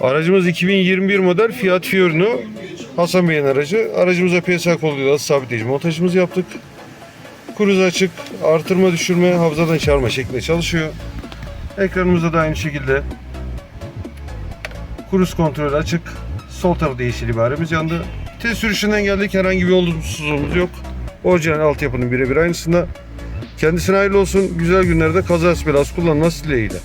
Aracımız 2021 model Fiat Fiorino. Hasan Bey'in aracı. Aracımıza PSA koluyla sabitleyici montajımızı yaptık. Kruz açık, artırma düşürme, hafızadan çağırma şeklinde çalışıyor. Ekranımızda da aynı şekilde kruz kontrolü açık. Sol tarafta yeşil ibaremiz yandı. Test sürüşünden geldik. Herhangi bir olumsuzluğumuz yok. Orijinal altyapının birebir aynısında. Kendisine hayırlı olsun. Güzel günlerde kazası belası kullanması dileğiyle.